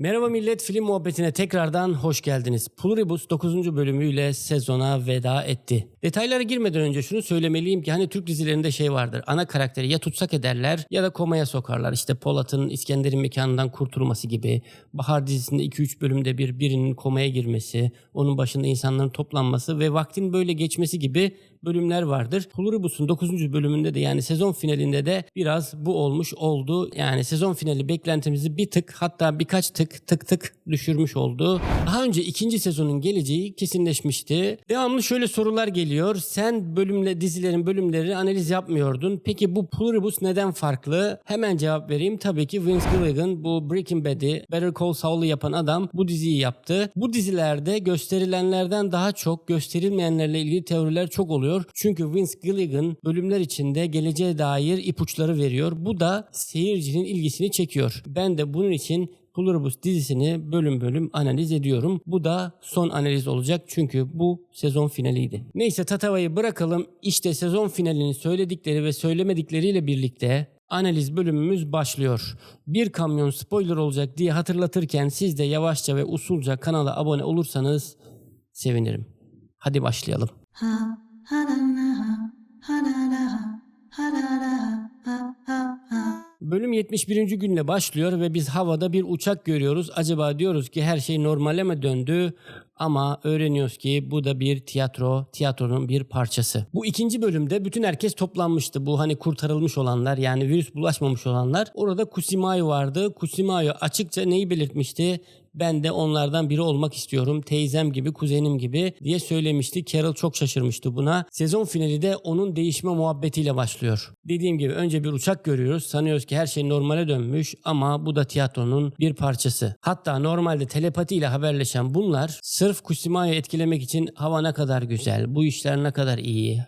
Merhaba millet film muhabbetine tekrardan hoş geldiniz. Pluribus 9. bölümüyle sezona veda etti. Detaylara girmeden önce şunu söylemeliyim ki hani Türk dizilerinde şey vardır. Ana karakteri ya tutsak ederler ya da komaya sokarlar. İşte Polat'ın İskender'in mekanından kurtulması gibi. Bahar dizisinde 2-3 bölümde bir birinin komaya girmesi, onun başında insanların toplanması ve vaktin böyle geçmesi gibi bölümler vardır. Pluribus'un 9. bölümünde de yani sezon finalinde de biraz bu olmuş oldu. Yani sezon finali beklentimizi bir tık hatta birkaç tık tık tık düşürmüş oldu. Daha önce ikinci sezonun geleceği kesinleşmişti. Devamlı şöyle sorular geliyor. Sen bölümle dizilerin bölümleri analiz yapmıyordun. Peki bu Pluribus neden farklı? Hemen cevap vereyim. Tabii ki Vince Gilligan bu Breaking Bad'i Better Call Saul'u yapan adam bu diziyi yaptı. Bu dizilerde gösterilenlerden daha çok gösterilmeyenlerle ilgili teoriler çok oluyor. Çünkü Vince Gilligan bölümler içinde geleceğe dair ipuçları veriyor. Bu da seyircinin ilgisini çekiyor. Ben de bunun için Pluribus dizisini bölüm bölüm analiz ediyorum. Bu da son analiz olacak çünkü bu sezon finaliydi. Neyse Tatava'yı bırakalım. İşte sezon finalinin söyledikleri ve söylemedikleriyle birlikte analiz bölümümüz başlıyor. Bir kamyon spoiler olacak diye hatırlatırken siz de yavaşça ve usulca kanala abone olursanız sevinirim. Hadi başlayalım. ha Bölüm 71. günle başlıyor ve biz havada bir uçak görüyoruz. Acaba diyoruz ki her şey normale mi döndü? Ama öğreniyoruz ki bu da bir tiyatro, tiyatronun bir parçası. Bu ikinci bölümde bütün herkes toplanmıştı. Bu hani kurtarılmış olanlar yani virüs bulaşmamış olanlar. Orada Kusimayo vardı. Kusimayo açıkça neyi belirtmişti? Ben de onlardan biri olmak istiyorum. Teyzem gibi, kuzenim gibi diye söylemişti. Carol çok şaşırmıştı buna. Sezon finali de onun değişme muhabbetiyle başlıyor. Dediğim gibi önce bir uçak görüyoruz. Sanıyoruz ki her şey normale dönmüş ama bu da tiyatronun bir parçası. Hatta normalde telepatiyle haberleşen bunlar sırf Kusimayo'yu etkilemek için hava ne kadar güzel, bu işler ne kadar iyi,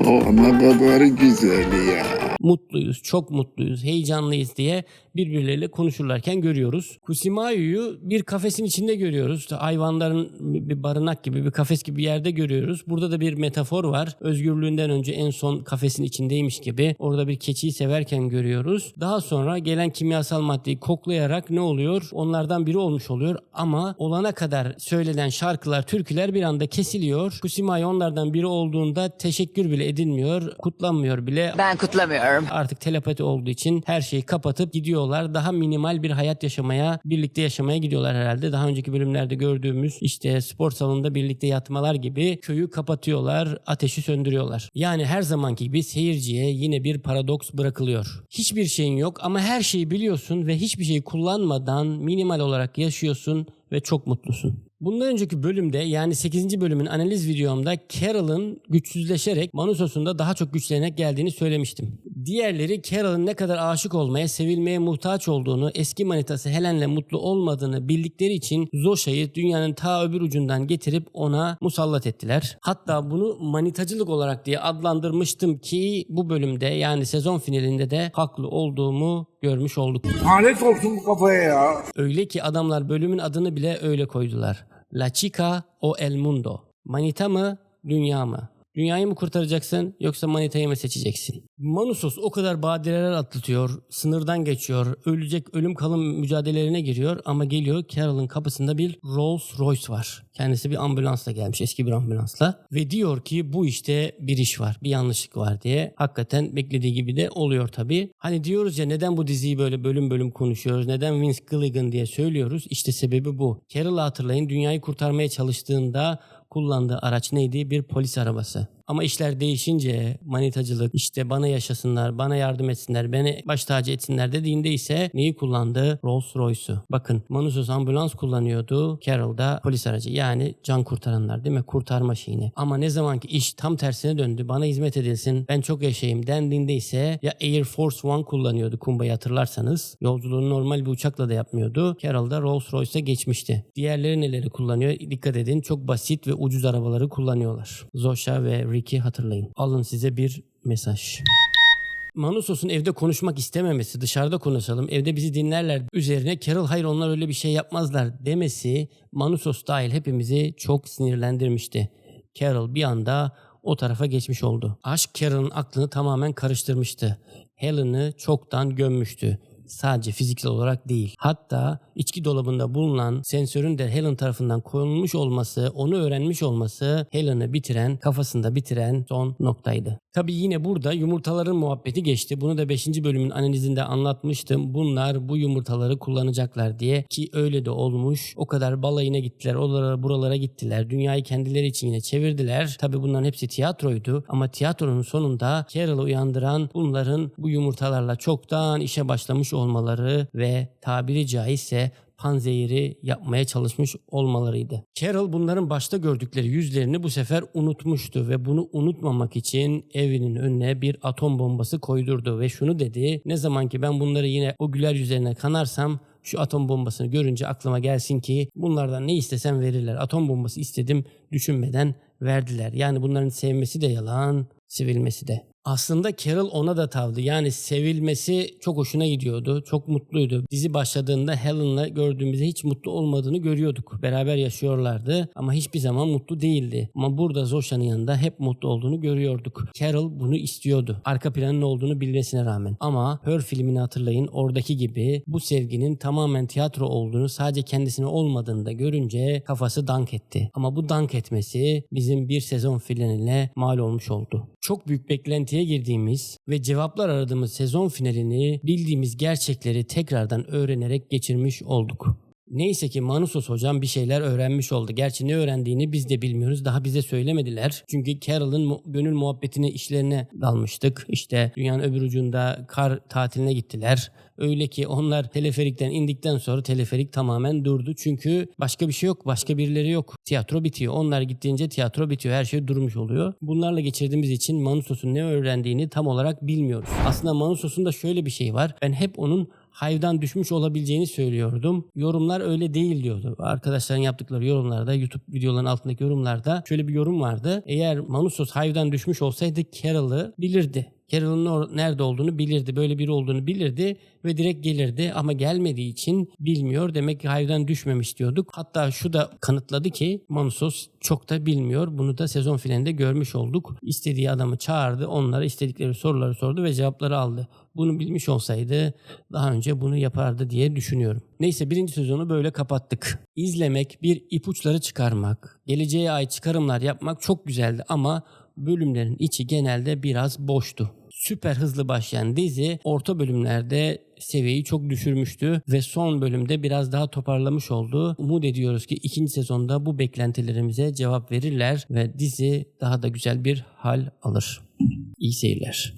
O ne kadar güzel ya. Mutluyuz, çok mutluyuz, heyecanlıyız diye birbirleriyle konuşurlarken görüyoruz. Kusimayu'yu bir kafesin içinde görüyoruz. İşte hayvanların bir barınak gibi, bir kafes gibi bir yerde görüyoruz. Burada da bir metafor var. Özgürlüğünden önce en son kafesin içindeymiş gibi. Orada bir keçiyi severken görüyoruz. Daha sonra gelen kimyasal maddeyi koklayarak ne oluyor? Onlardan biri olmuş oluyor ama olana kadar söylenen şarkılar, türküler bir anda kesiliyor. Kusimayu onlardan biri olduğunda teşekkür bile edilmiyor, kutlanmıyor bile. Ben kutlamıyorum. Artık telepati olduğu için her şeyi kapatıp gidiyorlar. Daha minimal bir hayat yaşamaya, birlikte yaşamaya gidiyorlar herhalde. Daha önceki bölümlerde gördüğümüz işte spor salonunda birlikte yatmalar gibi köyü kapatıyorlar, ateşi söndürüyorlar. Yani her zamanki gibi seyirciye yine bir paradoks bırakılıyor. Hiçbir şeyin yok ama her şeyi biliyorsun ve hiçbir şeyi kullanmadan minimal olarak yaşıyorsun ve çok mutlusun. Bundan önceki bölümde yani 8. bölümün analiz videomda Carol'ın güçsüzleşerek Manusos'un da daha çok güçlenerek geldiğini söylemiştim. Diğerleri Carol'ın ne kadar aşık olmaya, sevilmeye muhtaç olduğunu, eski manitası Helen'le mutlu olmadığını bildikleri için Zosha'yı dünyanın ta öbür ucundan getirip ona musallat ettiler. Hatta bunu manitacılık olarak diye adlandırmıştım ki bu bölümde yani sezon finalinde de haklı olduğumu görmüş olduk. Lanet olsun bu kafaya ya. Öyle ki adamlar bölümün adını bile öyle koydular. La Chica o El Mundo. Manita mı, dünya mı? Dünyayı mı kurtaracaksın yoksa manitayı mı seçeceksin? Manusos o kadar badireler atlatıyor, sınırdan geçiyor, ölecek ölüm kalım mücadelelerine giriyor ama geliyor Carol'ın kapısında bir Rolls Royce var. Kendisi bir ambulansla gelmiş, eski bir ambulansla. Ve diyor ki bu işte bir iş var, bir yanlışlık var diye. Hakikaten beklediği gibi de oluyor tabii. Hani diyoruz ya neden bu diziyi böyle bölüm bölüm konuşuyoruz, neden Vince Gilligan diye söylüyoruz. İşte sebebi bu. Carol'ı hatırlayın dünyayı kurtarmaya çalıştığında kullandığı araç neydi? Bir polis arabası. Ama işler değişince manitacılık işte bana yaşasınlar, bana yardım etsinler, beni baş tacı etsinler dediğinde ise neyi kullandı? Rolls Royce'u. Bakın Manusos ambulans kullanıyordu. Carol da polis aracı yani can kurtaranlar değil mi? Kurtarma şeyini. Ama ne zaman ki iş tam tersine döndü bana hizmet edilsin ben çok yaşayayım dendiğinde ise ya Air Force One kullanıyordu Kumba'yı hatırlarsanız. Yolculuğunu normal bir uçakla da yapmıyordu. Carol da Rolls Royce'a geçmişti. Diğerleri neleri kullanıyor? Dikkat edin çok basit ve ucuz arabaları kullanıyorlar. Zosha ve Ricky hatırlayın. Alın size bir mesaj. Manusos'un evde konuşmak istememesi, dışarıda konuşalım, evde bizi dinlerler üzerine Carol hayır onlar öyle bir şey yapmazlar demesi Manusos dahil hepimizi çok sinirlendirmişti. Carol bir anda o tarafa geçmiş oldu. Aşk Carol'ın aklını tamamen karıştırmıştı. Helen'ı çoktan gömmüştü. Sadece fiziksel olarak değil. Hatta içki dolabında bulunan sensörün de Helen tarafından konulmuş olması, onu öğrenmiş olması Helen'ı bitiren, kafasında bitiren son noktaydı. Tabi yine burada yumurtaların muhabbeti geçti. Bunu da 5. bölümün analizinde anlatmıştım. Bunlar bu yumurtaları kullanacaklar diye ki öyle de olmuş. O kadar balayına gittiler, oralara buralara gittiler. Dünyayı kendileri için yine çevirdiler. Tabi bunların hepsi tiyatroydu ama tiyatronun sonunda Carol'ı uyandıran bunların bu yumurtalarla çoktan işe başlamış olmaları ve tabiri caizse panzehiri yapmaya çalışmış olmalarıydı. Carol bunların başta gördükleri yüzlerini bu sefer unutmuştu ve bunu unutmamak için evinin önüne bir atom bombası koydurdu ve şunu dedi. Ne zaman ki ben bunları yine o güler yüzlerine kanarsam şu atom bombasını görünce aklıma gelsin ki bunlardan ne istesem verirler. Atom bombası istedim düşünmeden verdiler. Yani bunların sevmesi de yalan, sevilmesi de. Aslında Carol ona da tavdı. Yani sevilmesi çok hoşuna gidiyordu. Çok mutluydu. Dizi başladığında Helen'la gördüğümüzde hiç mutlu olmadığını görüyorduk. Beraber yaşıyorlardı ama hiçbir zaman mutlu değildi. Ama burada Zosha'nın yanında hep mutlu olduğunu görüyorduk. Carol bunu istiyordu. Arka planın olduğunu bilmesine rağmen. Ama Her filmini hatırlayın. Oradaki gibi bu sevginin tamamen tiyatro olduğunu sadece kendisine olmadığını da görünce kafası dank etti. Ama bu dank etmesi bizim bir sezon finaline mal olmuş oldu. Çok büyük beklentiye girdiğimiz ve cevaplar aradığımız sezon finalini bildiğimiz gerçekleri tekrardan öğrenerek geçirmiş olduk. Neyse ki Manusos hocam bir şeyler öğrenmiş oldu. Gerçi ne öğrendiğini biz de bilmiyoruz. Daha bize söylemediler. Çünkü Carol'ın gönül muhabbetini işlerine dalmıştık. İşte dünyanın öbür ucunda kar tatiline gittiler. Öyle ki onlar teleferikten indikten sonra teleferik tamamen durdu. Çünkü başka bir şey yok. Başka birileri yok. Tiyatro bitiyor. Onlar gittiğince tiyatro bitiyor. Her şey durmuş oluyor. Bunlarla geçirdiğimiz için Manusos'un ne öğrendiğini tam olarak bilmiyoruz. Aslında Manusos'un da şöyle bir şey var. Ben hep onun Hive'dan düşmüş olabileceğini söylüyordum. Yorumlar öyle değil diyordu. Arkadaşların yaptıkları yorumlarda, YouTube videoların altındaki yorumlarda şöyle bir yorum vardı. Eğer Manusos Hive'dan düşmüş olsaydı Carol'ı bilirdi. Carol'ın or- nerede olduğunu bilirdi. Böyle biri olduğunu bilirdi ve direkt gelirdi ama gelmediği için bilmiyor. Demek ki Hive'dan düşmemiş diyorduk. Hatta şu da kanıtladı ki Manusos çok da bilmiyor. Bunu da sezon finalinde görmüş olduk. İstediği adamı çağırdı. Onlara istedikleri soruları sordu ve cevapları aldı. Bunu bilmiş olsaydı daha önce bunu yapardı diye düşünüyorum. Neyse birinci sezonu böyle kapattık. İzlemek, bir ipuçları çıkarmak, geleceğe ait çıkarımlar yapmak çok güzeldi ama bölümlerin içi genelde biraz boştu. Süper hızlı başlayan dizi orta bölümlerde seviyeyi çok düşürmüştü ve son bölümde biraz daha toparlamış oldu. Umut ediyoruz ki ikinci sezonda bu beklentilerimize cevap verirler ve dizi daha da güzel bir hal alır. İyi seyirler.